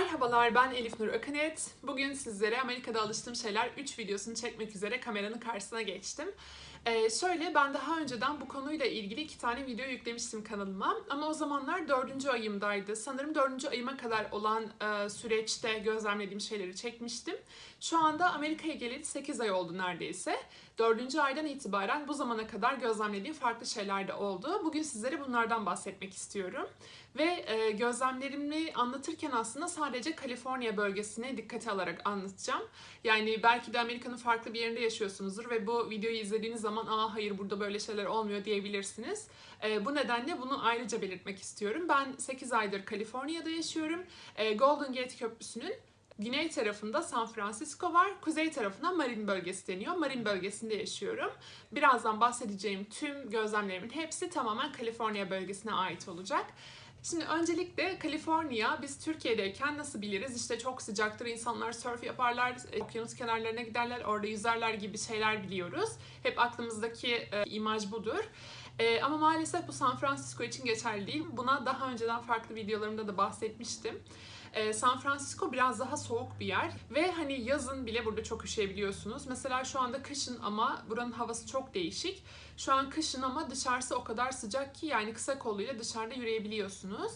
Merhabalar ben Elif Nur Akanet. Bugün sizlere Amerika'da alıştığım şeyler 3 videosunu çekmek üzere kameranın karşısına geçtim. Ee, şöyle ben daha önceden bu konuyla ilgili iki tane video yüklemiştim kanalıma. Ama o zamanlar dördüncü ayımdaydı. Sanırım dördüncü ayıma kadar olan e, süreçte gözlemlediğim şeyleri çekmiştim. Şu anda Amerika'ya geleli 8 ay oldu neredeyse. Dördüncü aydan itibaren bu zamana kadar gözlemlediğim farklı şeyler de oldu. Bugün sizlere bunlardan bahsetmek istiyorum. Ve e, gözlemlerimi anlatırken aslında sadece Kaliforniya bölgesine dikkate alarak anlatacağım. Yani belki de Amerika'nın farklı bir yerinde yaşıyorsunuzdur ve bu videoyu izlediğiniz zaman aa hayır burada böyle şeyler olmuyor diyebilirsiniz. E, bu nedenle bunu ayrıca belirtmek istiyorum. Ben 8 aydır Kaliforniya'da yaşıyorum. E, Golden Gate Köprüsü'nün Güney tarafında San Francisco var. Kuzey tarafına Marin bölgesi deniyor. Marin bölgesinde yaşıyorum. Birazdan bahsedeceğim tüm gözlemlerimin hepsi tamamen Kaliforniya bölgesine ait olacak. Şimdi öncelikle Kaliforniya biz Türkiye'deyken nasıl biliriz? İşte çok sıcaktır, insanlar surf yaparlar, okyanus kenarlarına giderler, orada yüzerler gibi şeyler biliyoruz. Hep aklımızdaki e, imaj budur. E, ama maalesef bu San Francisco için geçerli değil. Buna daha önceden farklı videolarımda da bahsetmiştim. Ee, San Francisco biraz daha soğuk bir yer ve hani yazın bile burada çok üşüyebiliyorsunuz. Mesela şu anda kışın ama buranın havası çok değişik. Şu an kışın ama dışarısı o kadar sıcak ki yani kısa kolluyla dışarıda yürüyebiliyorsunuz.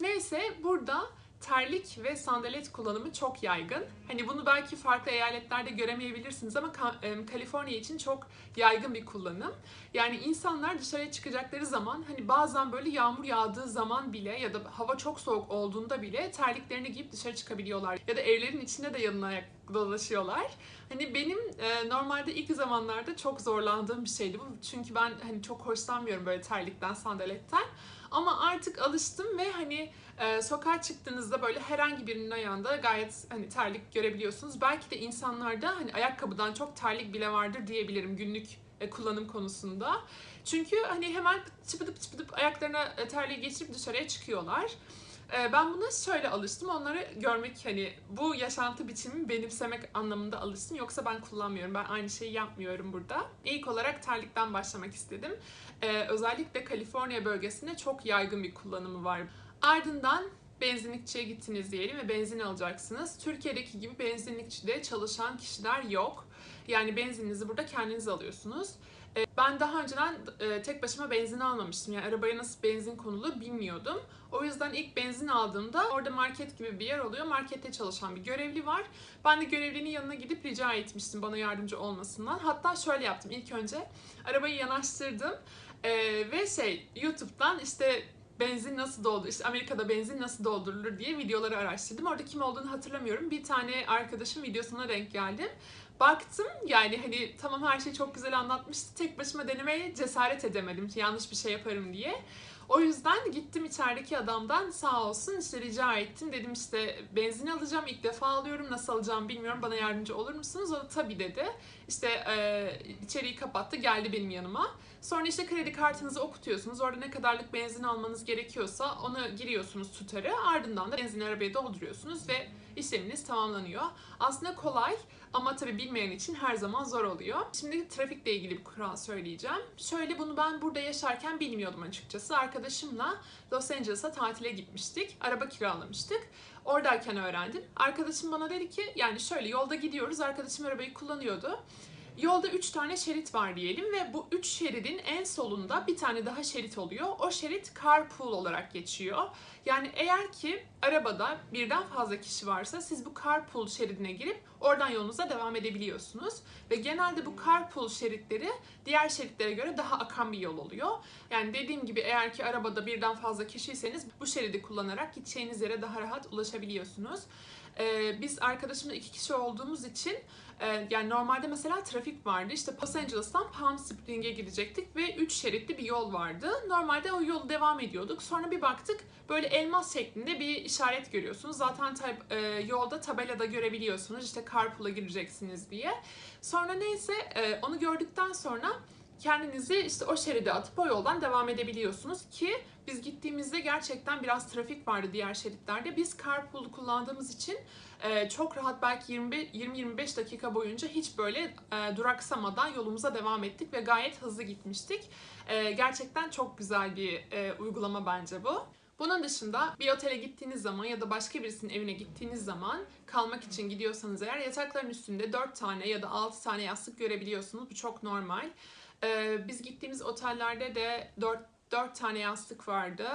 Neyse burada terlik ve sandalet kullanımı çok yaygın. Hani bunu belki farklı eyaletlerde göremeyebilirsiniz ama Kaliforniya için çok yaygın bir kullanım. Yani insanlar dışarıya çıkacakları zaman hani bazen böyle yağmur yağdığı zaman bile ya da hava çok soğuk olduğunda bile terliklerini giyip dışarı çıkabiliyorlar. Ya da evlerin içinde de yanına dolaşıyorlar. Hani benim e, normalde ilk zamanlarda çok zorlandığım bir şeydi bu. Çünkü ben hani çok hoşlanmıyorum böyle terlikten, sandaletten. Ama artık alıştım ve hani e, sokağa çıktığınızda böyle herhangi birinin ayağında gayet hani terlik görebiliyorsunuz. Belki de insanlarda hani ayakkabıdan çok terlik bile vardır diyebilirim günlük e, kullanım konusunda. Çünkü hani hemen çıpıdıp çıpıdıp ayaklarına e, terliği geçirip dışarıya çıkıyorlar. E, ben buna şöyle alıştım. Onları görmek hani bu yaşantı biçimimi benimsemek anlamında alıştım. Yoksa ben kullanmıyorum. Ben aynı şeyi yapmıyorum burada. İlk olarak terlikten başlamak istedim. Ee, özellikle Kaliforniya bölgesinde çok yaygın bir kullanımı var. Ardından benzinlikçiye gittiniz diyelim ve benzin alacaksınız. Türkiye'deki gibi benzinlikçide çalışan kişiler yok. Yani benzininizi burada kendiniz alıyorsunuz. Ee, ben daha önceden e, tek başıma benzin almamıştım. Yani arabaya nasıl benzin konulur bilmiyordum. O yüzden ilk benzin aldığımda orada market gibi bir yer oluyor. Markette çalışan bir görevli var. Ben de görevlinin yanına gidip rica etmiştim bana yardımcı olmasından. Hatta şöyle yaptım. İlk önce arabayı yanaştırdım. Ee, ve şey YouTube'dan işte benzin nasıl doldur, işte Amerika'da benzin nasıl doldurulur diye videoları araştırdım. Orada kim olduğunu hatırlamıyorum. Bir tane arkadaşım videosuna denk geldim. Baktım yani hani tamam her şeyi çok güzel anlatmıştı. Tek başıma denemeye cesaret edemedim yanlış bir şey yaparım diye. O yüzden gittim içerideki adamdan sağ olsun işte rica ettim. Dedim işte benzin alacağım ilk defa alıyorum nasıl alacağım bilmiyorum bana yardımcı olur musunuz? O da tabii dedi. İşte e, içeriği kapattı geldi benim yanıma. Sonra işte kredi kartınızı okutuyorsunuz. Orada ne kadarlık benzin almanız gerekiyorsa onu giriyorsunuz tutarı. Ardından da benzin arabaya dolduruyorsunuz ve işleminiz tamamlanıyor. Aslında kolay ama tabii bilmeyen için her zaman zor oluyor. Şimdi trafikle ilgili bir kural söyleyeceğim. Şöyle bunu ben burada yaşarken bilmiyordum açıkçası. Arkadaşımla Los Angeles'a tatile gitmiştik. Araba kiralamıştık. Oradayken öğrendim. Arkadaşım bana dedi ki yani şöyle yolda gidiyoruz. Arkadaşım arabayı kullanıyordu. Yolda 3 tane şerit var diyelim ve bu 3 şeridin en solunda bir tane daha şerit oluyor. O şerit carpool olarak geçiyor. Yani eğer ki arabada birden fazla kişi varsa siz bu carpool şeridine girip oradan yolunuza devam edebiliyorsunuz. Ve genelde bu carpool şeritleri diğer şeritlere göre daha akan bir yol oluyor. Yani dediğim gibi eğer ki arabada birden fazla kişiyseniz bu şeridi kullanarak gideceğiniz yere daha rahat ulaşabiliyorsunuz. Ee, biz arkadaşımla iki kişi olduğumuz için e, yani normalde mesela trafik vardı. İşte Los Angeles'tan Palm Spring'e gidecektik ve 3 şeritli bir yol vardı. Normalde o yolu devam ediyorduk. Sonra bir baktık böyle elmas şeklinde bir işaret görüyorsunuz. Zaten tab- e, yolda tabelada görebiliyorsunuz. İşte carpool'a gireceksiniz diye. Sonra neyse e, onu gördükten sonra kendinizi işte o şeride atıp o yoldan devam edebiliyorsunuz ki biz gittiğimizde gerçekten biraz trafik vardı diğer şeritlerde. Biz carpool kullandığımız için e, çok rahat belki 20-25 dakika boyunca hiç böyle e, duraksamadan yolumuza devam ettik ve gayet hızlı gitmiştik. E, gerçekten çok güzel bir uygulama bence bu. Bunun dışında bir otele gittiğiniz zaman ya da başka birisinin evine gittiğiniz zaman kalmak için gidiyorsanız eğer yatakların üstünde 4 tane ya da 6 tane yastık görebiliyorsunuz. Bu çok normal. Ee, biz gittiğimiz otellerde de 4, 4 tane yastık vardı.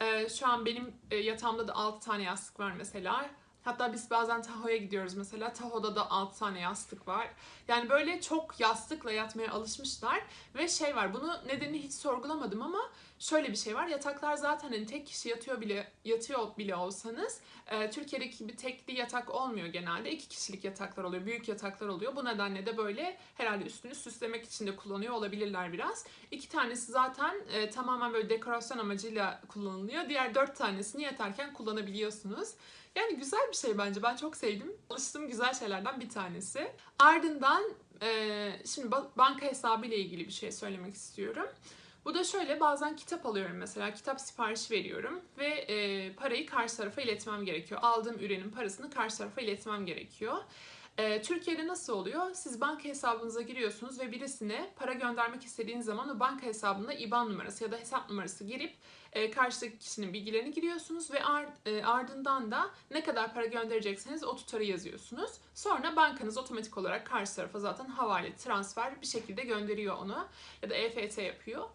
Ee, şu an benim e, yatağımda da 6 tane yastık var mesela. Hatta biz bazen Tahoe'ya gidiyoruz mesela. Tahoe'da da 6 tane yastık var. Yani böyle çok yastıkla yatmaya alışmışlar. Ve şey var bunu nedenini hiç sorgulamadım ama şöyle bir şey var. Yataklar zaten hani tek kişi yatıyor bile yatıyor bile olsanız e, Türkiye'deki gibi tekli yatak olmuyor genelde. iki kişilik yataklar oluyor. Büyük yataklar oluyor. Bu nedenle de böyle herhalde üstünü süslemek için de kullanıyor olabilirler biraz. İki tanesi zaten e, tamamen böyle dekorasyon amacıyla kullanılıyor. Diğer dört tanesini yatarken kullanabiliyorsunuz. Yani güzel bir şey bence. Ben çok sevdim. Alıştığım güzel şeylerden bir tanesi. Ardından e, şimdi banka hesabı ile ilgili bir şey söylemek istiyorum. Bu da şöyle bazen kitap alıyorum mesela kitap siparişi veriyorum ve e, parayı karşı tarafa iletmem gerekiyor. Aldığım ürünün parasını karşı tarafa iletmem gerekiyor. E, Türkiye'de nasıl oluyor? Siz banka hesabınıza giriyorsunuz ve birisine para göndermek istediğiniz zaman o banka hesabına IBAN numarası ya da hesap numarası girip e, karşıdaki kişinin bilgilerini giriyorsunuz ve e, ardından da ne kadar para gönderecekseniz o tutarı yazıyorsunuz. Sonra bankanız otomatik olarak karşı tarafa zaten havale, transfer bir şekilde gönderiyor onu ya da EFT yapıyor.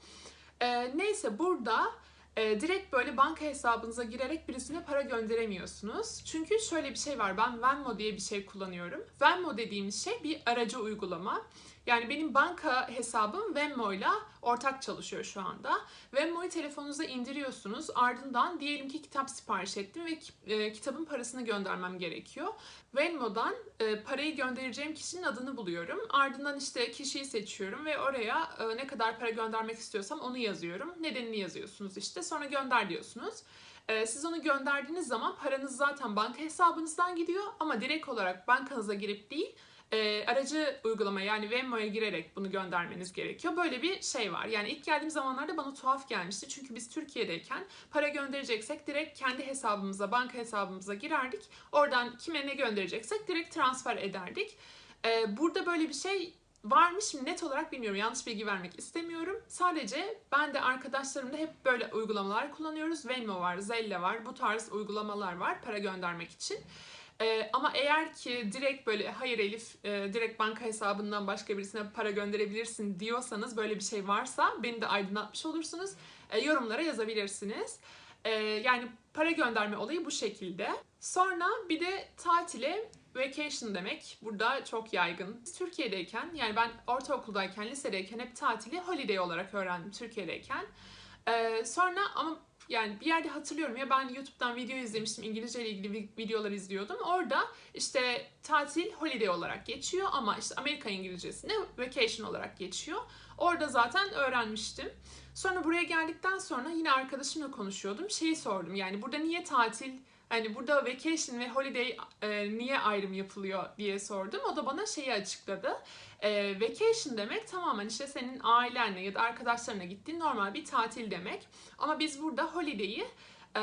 E, neyse burada e, direkt böyle banka hesabınıza girerek birisine para gönderemiyorsunuz. Çünkü şöyle bir şey var. Ben Venmo diye bir şey kullanıyorum. Venmo dediğimiz şey bir aracı uygulama. Yani benim banka hesabım Venmo ile ortak çalışıyor şu anda. Venmo'yu telefonunuza indiriyorsunuz. Ardından diyelim ki kitap sipariş ettim ve e, kitabın parasını göndermem gerekiyor. Venmo'dan e, parayı göndereceğim kişinin adını buluyorum. Ardından işte kişiyi seçiyorum ve oraya e, ne kadar para göndermek istiyorsam onu yazıyorum. Nedenini yazıyorsunuz işte. Sonra gönder diyorsunuz. Siz onu gönderdiğiniz zaman paranız zaten banka hesabınızdan gidiyor ama direkt olarak bankanıza girip değil e, aracı uygulama yani Venmo'ya girerek bunu göndermeniz gerekiyor. Böyle bir şey var. Yani ilk geldiğim zamanlarda bana tuhaf gelmişti. Çünkü biz Türkiye'deyken para göndereceksek direkt kendi hesabımıza, banka hesabımıza girerdik. Oradan kime ne göndereceksek direkt transfer ederdik. E, burada böyle bir şey varmış mı net olarak bilmiyorum. Yanlış bilgi vermek istemiyorum. Sadece ben de arkadaşlarımda hep böyle uygulamalar kullanıyoruz. Venmo var, Zelle var. Bu tarz uygulamalar var para göndermek için. Ee, ama eğer ki direkt böyle hayır Elif e, direkt banka hesabından başka birisine para gönderebilirsin diyorsanız böyle bir şey varsa beni de aydınlatmış olursunuz. E, yorumlara yazabilirsiniz. E, yani para gönderme olayı bu şekilde. Sonra bir de tatile vacation demek burada çok yaygın. Türkiye'deyken yani ben ortaokuldayken, lisedeyken hep tatili holiday olarak öğrendim Türkiye'deyken. Ee, sonra ama yani bir yerde hatırlıyorum ya ben YouTube'dan video izlemiştim. İngilizce ile ilgili videolar izliyordum. Orada işte tatil holiday olarak geçiyor ama işte Amerika İngilizcesinde vacation olarak geçiyor. Orada zaten öğrenmiştim. Sonra buraya geldikten sonra yine arkadaşımla konuşuyordum. Şeyi sordum yani burada niye tatil Hani burada vacation ve holiday e, niye ayrım yapılıyor diye sordum. O da bana şeyi açıkladı. E, vacation demek tamamen işte senin ailenle ya da arkadaşlarına gittiğin normal bir tatil demek. Ama biz burada holiday'i e,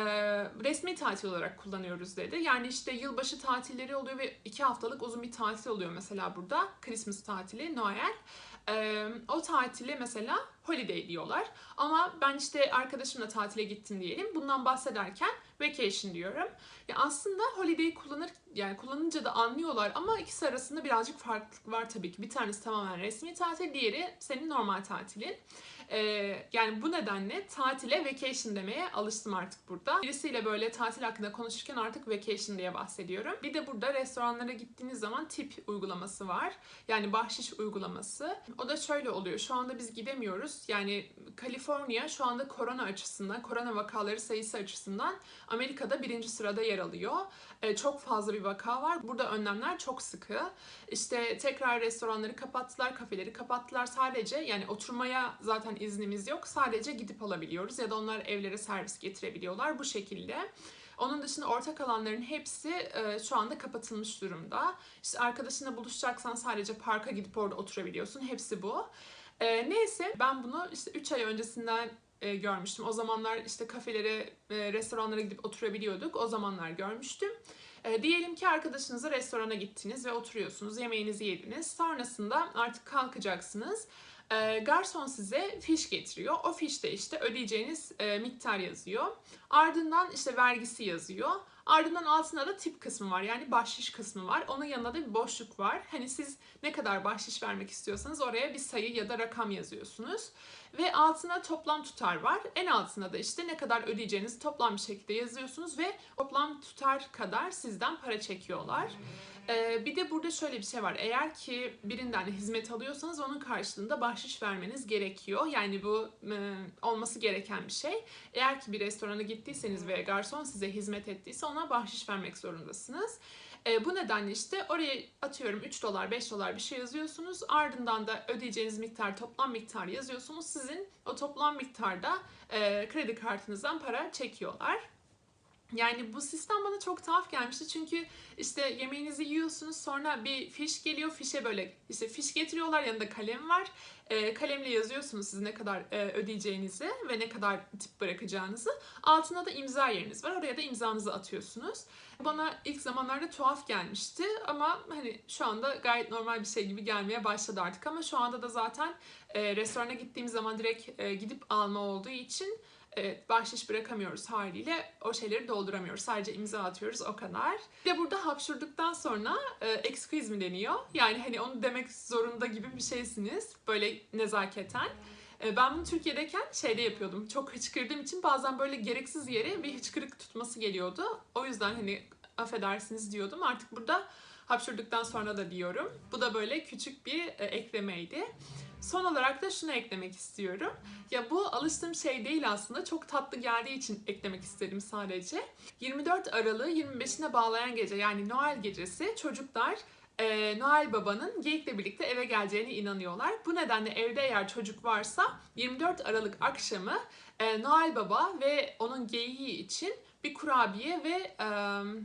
resmi tatil olarak kullanıyoruz dedi. Yani işte yılbaşı tatilleri oluyor ve iki haftalık uzun bir tatil oluyor mesela burada. Christmas tatili, Noel. E, o tatili mesela holiday diyorlar. Ama ben işte arkadaşımla tatile gittim diyelim. Bundan bahsederken vacation diyorum. Ya aslında holiday kullanır yani kullanınca da anlıyorlar ama ikisi arasında birazcık farklılık var tabii ki. Bir tanesi tamamen resmi tatil, diğeri senin normal tatilin. Ee, yani bu nedenle tatile vacation demeye alıştım artık burada. Birisiyle böyle tatil hakkında konuşurken artık vacation diye bahsediyorum. Bir de burada restoranlara gittiğiniz zaman tip uygulaması var. Yani bahşiş uygulaması. O da şöyle oluyor. Şu anda biz gidemiyoruz. Yani Kaliforniya şu anda korona açısından, korona vakaları sayısı açısından Amerika'da birinci sırada yer alıyor. Ee, çok fazla bir vaka var. Burada önlemler çok sıkı. İşte tekrar restoranları kapattılar, kafeleri kapattılar. Sadece yani oturmaya zaten iznimiz yok. Sadece gidip alabiliyoruz ya da onlar evlere servis getirebiliyorlar bu şekilde. Onun dışında ortak alanların hepsi e, şu anda kapatılmış durumda. İşte arkadaşınla buluşacaksan sadece parka gidip orada oturabiliyorsun. Hepsi bu. E, neyse ben bunu işte 3 ay öncesinden e, görmüştüm. O zamanlar işte kafelere, e, restoranlara gidip oturabiliyorduk. O zamanlar görmüştüm. E, diyelim ki arkadaşınızla restorana gittiniz ve oturuyorsunuz, yemeğinizi yediniz. Sonrasında artık kalkacaksınız. E, garson size fiş getiriyor. O fişte işte ödeyeceğiniz e, miktar yazıyor. Ardından işte vergisi yazıyor. Ardından altında da tip kısmı var. Yani bahşiş kısmı var. Onun yanında da bir boşluk var. Hani siz ne kadar bahşiş vermek istiyorsanız oraya bir sayı ya da rakam yazıyorsunuz. Ve altına toplam tutar var. En altına da işte ne kadar ödeyeceğinizi toplam bir şekilde yazıyorsunuz ve toplam tutar kadar sizden para çekiyorlar. Ee, bir de burada şöyle bir şey var. Eğer ki birinden hizmet alıyorsanız onun karşılığında bahşiş vermeniz gerekiyor. Yani bu e, olması gereken bir şey. Eğer ki bir restorana gittiyseniz ve garson size hizmet ettiyse ona bahşiş vermek zorundasınız. E, bu nedenle işte oraya atıyorum 3 dolar 5 dolar bir şey yazıyorsunuz. Ardından da ödeyeceğiniz miktar toplam miktar yazıyorsunuz. Sizin o toplam miktarda e, kredi kartınızdan para çekiyorlar. Yani bu sistem bana çok tuhaf gelmişti. Çünkü işte yemeğinizi yiyorsunuz sonra bir fiş geliyor fişe böyle işte fiş getiriyorlar yanında kalem var. E, kalemle yazıyorsunuz siz ne kadar e, ödeyeceğinizi ve ne kadar tip bırakacağınızı. Altına da imza yeriniz var oraya da imzanızı atıyorsunuz. Bana ilk zamanlarda tuhaf gelmişti ama hani şu anda gayet normal bir şey gibi gelmeye başladı artık. Ama şu anda da zaten e, restorana gittiğim zaman direkt e, gidip alma olduğu için Evet, bahşiş bırakamıyoruz haliyle. O şeyleri dolduramıyoruz. Sadece imza atıyoruz o kadar. Bir de burada hapşurduktan sonra e, excuse mi deniyor. Yani hani onu demek zorunda gibi bir şeysiniz. Böyle nezaketen. E, ben bunu Türkiye'deyken şeyde yapıyordum. Çok hıçkırdığım için bazen böyle gereksiz yere bir hıçkırık tutması geliyordu. O yüzden hani affedersiniz diyordum. Artık burada hapşurduktan sonra da diyorum. Bu da böyle küçük bir e, eklemeydi. Son olarak da şunu eklemek istiyorum. Ya bu alıştığım şey değil aslında. Çok tatlı geldiği için eklemek istedim sadece. 24 Aralık'ı 25'ine bağlayan gece yani Noel gecesi çocuklar e, Noel Baba'nın geyikle birlikte eve geleceğine inanıyorlar. Bu nedenle evde eğer çocuk varsa 24 Aralık akşamı e, Noel Baba ve onun geyiği için bir kurabiye ve e,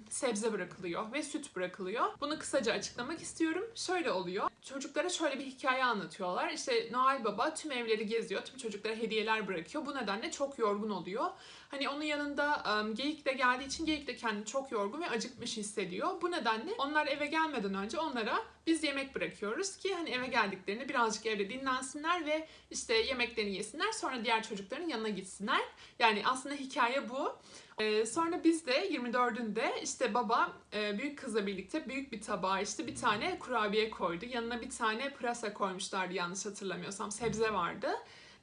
sebze bırakılıyor ve süt bırakılıyor. Bunu kısaca açıklamak istiyorum. Şöyle oluyor. Çocuklara şöyle bir hikaye anlatıyorlar. İşte Noel Baba tüm evleri geziyor, tüm çocuklara hediyeler bırakıyor. Bu nedenle çok yorgun oluyor. Hani onun yanında um, geyik de geldiği için geyik de kendini çok yorgun ve acıkmış hissediyor. Bu nedenle onlar eve gelmeden önce onlara biz yemek bırakıyoruz ki hani eve geldiklerinde birazcık evde dinlensinler ve işte yemeklerini yesinler sonra diğer çocukların yanına gitsinler. Yani aslında hikaye bu. Ee, sonra biz de 24'ünde işte baba e, büyük kızla birlikte büyük bir tabağa işte bir tane kurabiye koydu. Yanına bir tane pırasa koymuşlardı yanlış hatırlamıyorsam. Sebze vardı.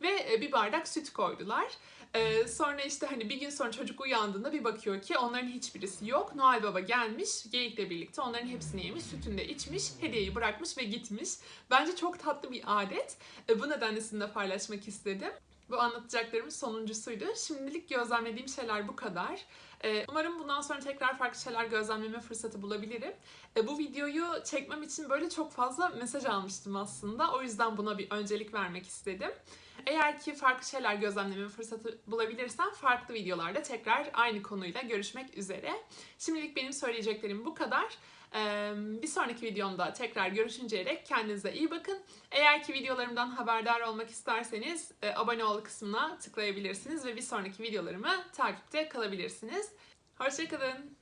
Ve e, bir bardak süt koydular. Ee, sonra işte hani bir gün sonra çocuk uyandığında bir bakıyor ki onların hiçbirisi yok. Noel Baba gelmiş geyikle birlikte onların hepsini yemiş, sütünü de içmiş, hediyeyi bırakmış ve gitmiş. Bence çok tatlı bir adet. Bu nedenle sizinle paylaşmak istedim. Bu anlatacaklarımın sonuncusuydu. Şimdilik gözlemlediğim şeyler bu kadar. Ee, umarım bundan sonra tekrar farklı şeyler gözlemleme fırsatı bulabilirim. Bu videoyu çekmem için böyle çok fazla mesaj almıştım aslında. O yüzden buna bir öncelik vermek istedim. Eğer ki farklı şeyler gözlemleme fırsatı bulabilirsem farklı videolarda tekrar aynı konuyla görüşmek üzere. Şimdilik benim söyleyeceklerim bu kadar. Bir sonraki videomda tekrar görüşünceye dek kendinize iyi bakın. Eğer ki videolarımdan haberdar olmak isterseniz abone ol kısmına tıklayabilirsiniz ve bir sonraki videolarımı takipte kalabilirsiniz. Hoşçakalın.